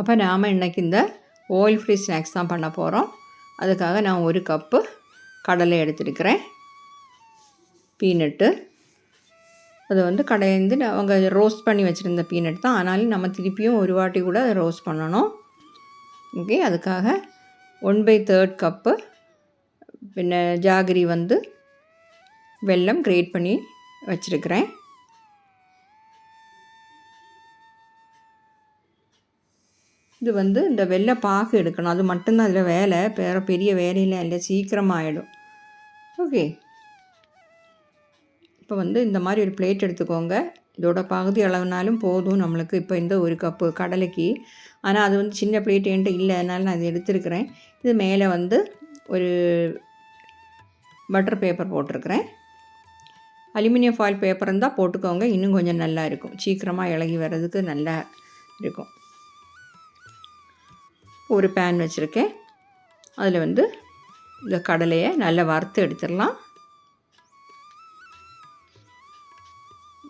அப்போ நாம் இன்றைக்கி இந்த ஆயில் ஃப்ரீ ஸ்நாக்ஸ் தான் பண்ண போகிறோம் அதுக்காக நான் ஒரு கப்பு கடலை எடுத்துருக்கிறேன். பீனட்டு அது வந்து கடையிலேருந்து அவங்க ரோஸ்ட் பண்ணி வச்சுருந்த பீனட் தான். ஆனாலும் நம்ம திருப்பியும் ஒரு வாட்டி கூட அதை ரோஸ்ட் பண்ணணும். ஓகே அதுக்காக ஒன் பை தேர்ட் கப்பு பின்ன ஜாகரி வந்து வெல்லம் கிரேட் பண்ணி வச்சுருக்கிறேன். இது வந்து இந்த வெள்ளை பாகு எடுக்கணும். அது மட்டும்தான் அதில் வேலை. வேறு பெரிய வேலையெல்லாம் இல்லை. சீக்கிரமாக ஆகிடும் ஓகே. இப்போ வந்து இந்த மாதிரி ஒரு பிளேட் எடுத்துக்கோங்க. இதோட பகுதி அளவுனாலும் போதும் நம்மளுக்கு. இப்போ இந்த ஒரு கப்பு கடலைக்கு. ஆனால் அது வந்து சின்ன பிளேட் என்கிட்ட இல்லை. அதனால் நான் இது எடுத்துருக்கிறேன். இது மேலே வந்து ஒரு பட்டர் பேப்பர் போட்டிருக்கிறேன். அலுமினியம் ஃபாயில் பேப்பர் இருந்தால் போட்டுக்கோங்க. இன்னும் கொஞ்சம் நல்லா இருக்கும். சீக்கிரமாக இலகி வர்றதுக்கு நல்லா இருக்கும். ஒரு பேன் வச்சுருக்கேன். அதில் வந்து இந்த கடலையை நல்லா வறுத்து எடுத்துடலாம்.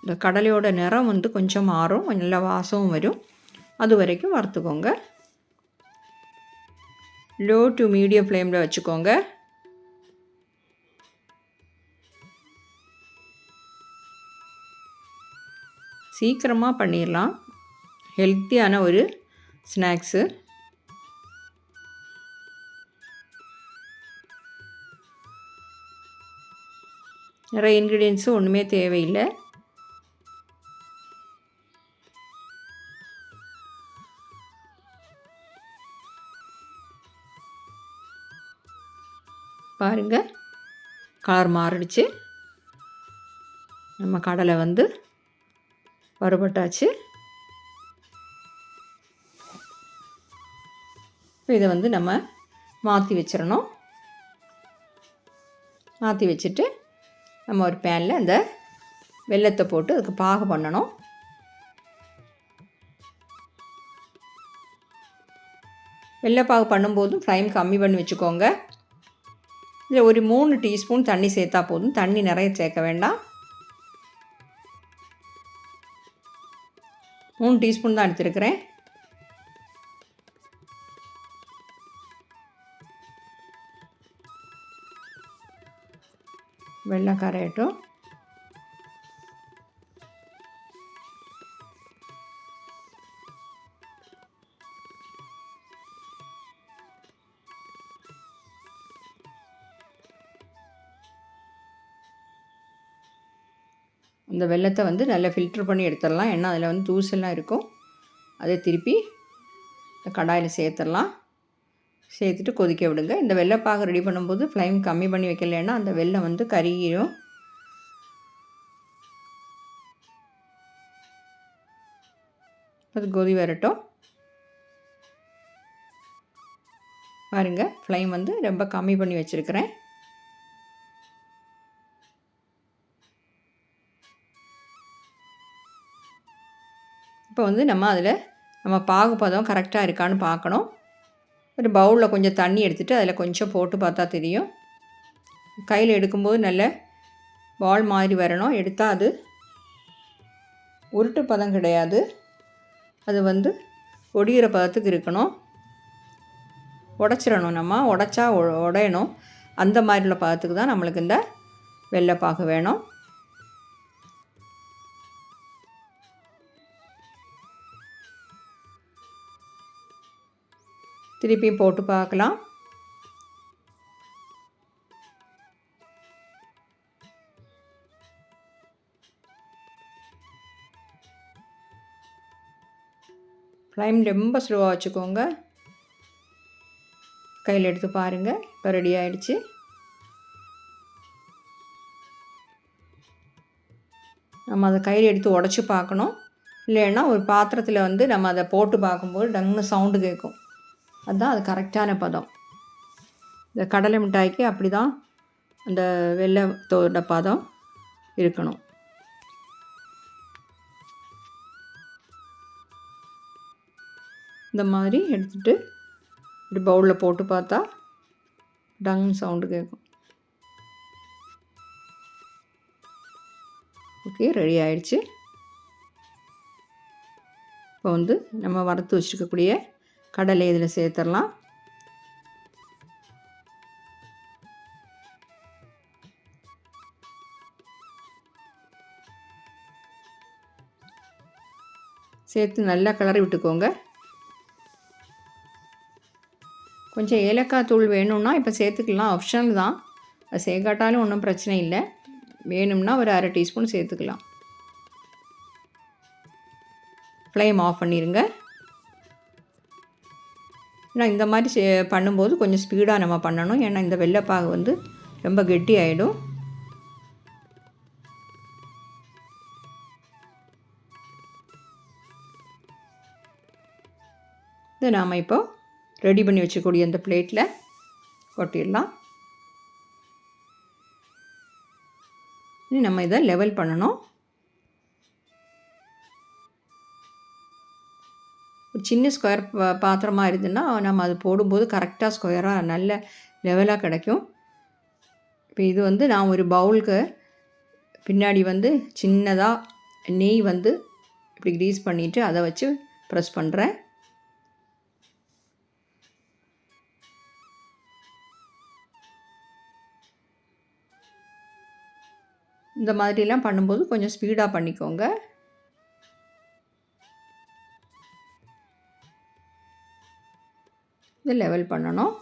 இந்த கடலையோட நிறம் வந்து கொஞ்சம் மாறும் நல்ல வாசமும் வரும். அது வரைக்கும் வறுத்துக்கோங்க. லோ டு மீடியம் ஃப்ளேமில் வச்சுக்கோங்க. சீக்கிரமாக பண்ணிடலாம். ஹெல்த்தியான ஒரு ஸ்நாக்ஸு நிறைய இன்க்ரீடியன்ஸும் ஒன்றுமே தேவையில்லை. பாருங்கள் கலர் மாறிடுச்சு. நம்ம கடலை வந்து வறுபட்டாச்சு. இதை வந்து நம்ம மாற்றி வச்சிடணும். மாற்றி வச்சுட்டு நம்ம ஒரு பேனில் அந்த வெள்ளத்தை போட்டு அதுக்கு பாகு பண்ணணும். வெள்ளைப்பாகு பண்ணும்போதும் ஃப்ளைம் கம்மி பண்ணி வச்சுக்கோங்க. இதில் ஒரு மூணு டீஸ்பூன் தண்ணி சேர்த்தா போதும். தண்ணி நிறைய சேர்க்க வேண்டாம். மூணு டீஸ்பூன் தான் எடுத்துருக்கிறேன். வெள்ளம் கரையட்டும். இந்த வெள்ளத்தை வந்து நல்லா ஃபில்ட்ரு பண்ணி எடுத்துடலாம். ஏன்னா அதில் வந்து தூசெல்லாம் இருக்கும். அதை திருப்பி கடாயில் சேர்த்துடலாம். சேர்த்துட்டு கொதிக்க விடுங்க. இந்த வெள்ளைப்பாக ரெடி பண்ணும்போது ஃப்ளைம் கம்மி பண்ணி வைக்கலைன்னா அந்த வெள்ளம் வந்து கருகிடும் அது கொதி வரட்டும். பாருங்க ஃப்ளைம் வந்து ரொம்ப கம்மி பண்ணி வச்சுருக்கிறேன். இப்போ வந்து நம்ம அதில் நம்ம பாகுபதம் கரெக்டாக இருக்கான்னு பார்க்கணும். ஒரு பவுலில் கொஞ்சம் தண்ணி எடுத்துகிட்டு அதில் கொஞ்சம் போட்டு பார்த்தா தெரியும். கையில் எடுக்கும்போது நல்ல பால் மாதிரி வரணும். எடுத்தால் அது உருட்டு பதம் கிடையாது. அது வந்து ஒடிகிற பதத்துக்கு இருக்கணும். உடச்சிடணும் நம்ம. உடச்சா உடையணும். அந்த மாதிரி உள்ள பதத்துக்கு தான் நம்மளுக்கு இந்த வெள்ளைப்பாக்கு வேணும். திருப்பியும் போட்டு பார்க்கலாம். ஃப்ளைம் ரொம்ப ஸ்லோவாக வச்சுக்கோங்க. கையில் எடுத்து பாருங்கள் இப்போ ரெடி ஆகிடுச்சு நம்ம அதை கையில் எடுத்து உடச்சி பார்க்கணும். இல்லைன்னா ஒரு பாத்திரத்தில் வந்து நம்ம அதை போட்டு பார்க்கும்போது டங்கு சவுண்டு கேட்கும். அதுதான் அது கரெக்டான பதம். இந்த கடலை மிட்டாய்க்கு அப்படி தான் அந்த வெள்ளத்தோட பதம் இருக்கணும். இந்த மாதிரி எடுத்துகிட்டு இப்படி பவுலில் போட்டு பார்த்தா டங் சவுண்டு கேட்கும். ஓகே ரெடி ஆயிடுச்சு. இப்போ வந்து நம்ம வறுத்து வச்சுருக்கக்கூடிய கடலை இதில் சேர்த்துடலாம். சேர்த்து நல்லா கிளறி விட்டுக்கோங்க. கொஞ்சம் ஏலக்காய் தூள் வேணும்னா இப்போ சேர்த்துக்கலாம். ஆப்ஷனல் தான். அது சேர்க்காட்டாலும் ஒன்றும் பிரச்சனை இல்லை. வேணும்னா ஒரு அரை டீஸ்பூன் சேர்த்துக்கலாம். ஃப்ளேம் ஆஃப் பண்ணிடுங்க ஏன்னா இந்த மாதிரி சே பண்ணும்போது கொஞ்சம் ஸ்பீடாக நம்ம பண்ணணும். ஏன்னா இந்த வெள்ளைப்பாகு வந்து ரொம்ப கெட்டி ஆகிடும் இதை நாம் இப்போ ரெடி பண்ணி வச்சக்கூடிய இந்த பிளேட்டில் கொட்டிடலாம். இனி நம்ம இதை லெவல் பண்ணணும். சின்ன ஸ்கொயர் பாத்திரமாக இருந்ததுன்னா நம்ம அது போடும்போது கரெக்டாக ஸ்கொயராக நல்ல லெவலாக கிடைக்கும். இப்போ இது வந்து நான் ஒரு பவுலுக்கு பின்னாடி வந்து சின்னதாக நெய் வந்து இப்படி க்ரீஸ் பண்ணிவிட்டு அதை வச்சு ப்ரெஸ் பண்ணுறேன் இந்த மாதிரிலாம் பண்ணும்போது கொஞ்சம் ஸ்பீடாக பண்ணிக்கோங்க. இது லெவல் பண்ணணும்.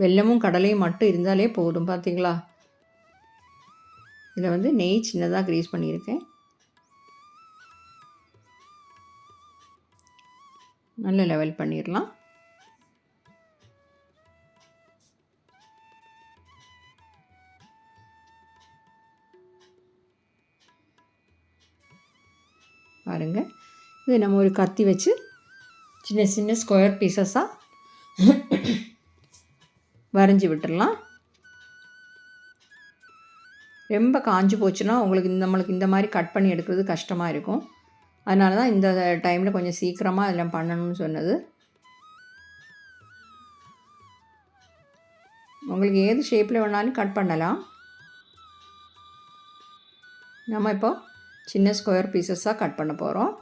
வெல்லமும் கடலையும் மட்டும் இருந்தாலே போதும் பார்த்தீங்களா இதில் வந்து நெய் சின்னதாக க்ரீஸ் பண்ணியிருக்கேன். நல்ல லெவல் பண்ணிடலாம். பாருங்கள் இது நம்ம ஒரு கத்தி வச்சு சின்ன சின்ன ஸ்கொயர் பீசஸாக வரைஞ்சி விட்டுடலாம் ரொம்ப காஞ்சி போச்சுன்னா உங்களுக்கு இந்த நம்மளுக்கு இந்த மாதிரி கட் பண்ணி எடுக்கிறது கஷ்டமாக இருக்கும். அதனால தான் இந்த டைமில் கொஞ்சம் சீக்கிரமாக இதெல்லாம் பண்ணணும்னு சொன்னது. உங்களுக்கு ஏது ஷேப்பில் வேணாலும் கட் பண்ணலாம். நம்ம இப்போ சின்ன ஸ்கொயர் பீசஸாக கட் பண்ண போகிறோம்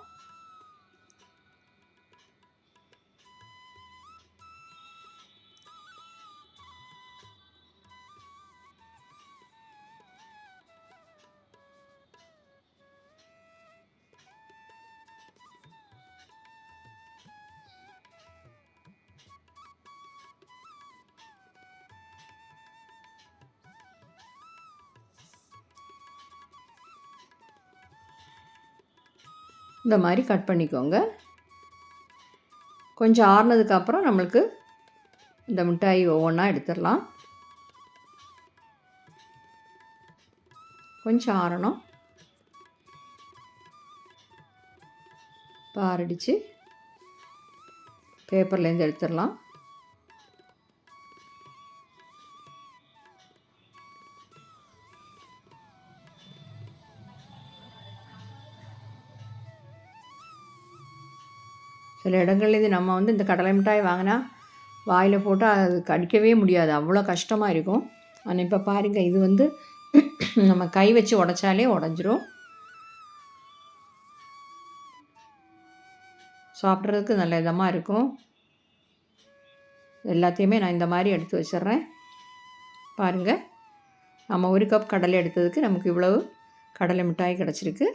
இந்த மாதிரி கட் பண்ணிக்கோங்க. கொஞ்சம் ஆறுனதுக்கப்புறம் நம்மளுக்கு இந்த மிட்டாய் ஒவ்வொன்றா எடுத்துடலாம். கொஞ்சம் ஆறணும். பாரடித்து பேப்பர்லேருந்து எடுத்துடலாம். சில இடங்கள்லேருந்து நம்ம வந்து இந்த கடலை மிட்டாய் வாங்கினா வாயில் போட்டால் அது கடிக்கவே முடியாது. அவ்வளோ கஷ்டமாக இருக்கும். ஆனால் இப்போ பாருங்கள் இது வந்து நம்ம கை வச்சு உடச்சாலே உடஞ்சிரும். சாப்பிட்றதுக்கு நல்ல இதமாக இருக்கும். எல்லாத்தையுமே நான் இந்த மாதிரி எடுத்து வச்சிட்றேன். பாருங்கள் நம்ம ஒரு கப் கடலை எடுத்ததுக்கு நமக்கு இவ்வளவு கடலை மிட்டாய் கிடச்சிருக்கு.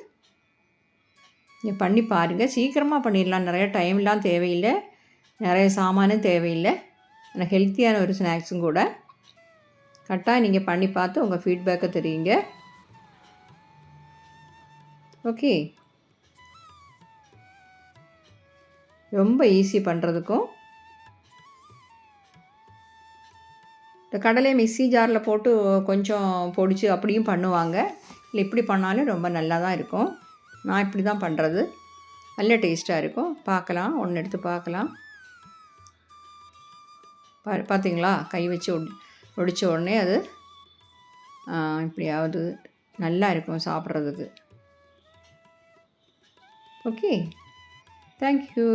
நீங்கள் பண்ணி பாருங்கள் சீக்கிரமாக பண்ணிடலாம். நிறைய டைம்லாம் தேவையில்லை. நிறைய சாமானும் தேவையில்லை. ஆனால் ஹெல்த்தியான ஒரு ஸ்நாக்ஸும் கூட. கரெக்டாக நீங்கள் பண்ணி பார்த்து உங்கள் ஃபீட்பேக்கை தெரியுங்க. ஓகே ரொம்ப ஈஸி பண்ணுறதுக்கும் இந்த கடலை மிக்சி ஜாரில் போட்டு கொஞ்சம் பொடிச்சு அப்படியும் பண்ணுவாங்க. இல்லை இப்படி பண்ணாலும் ரொம்ப நல்லா தான் இருக்கும். நான் இப்படி தான் பண்ணுறது நல்ல டேஸ்ட்டாக இருக்கும். பார்க்கலாம். ஒன்று எடுத்து பார்க்கலாம். பா பார்த்தீங்களா கை வச்சு ஒடிச்ச ஒடித்த உடனே அது இப்படியாவது நல்லா இருக்கும் சாப்பிட்றதுக்கு. ஓகே. தேங்க்யூ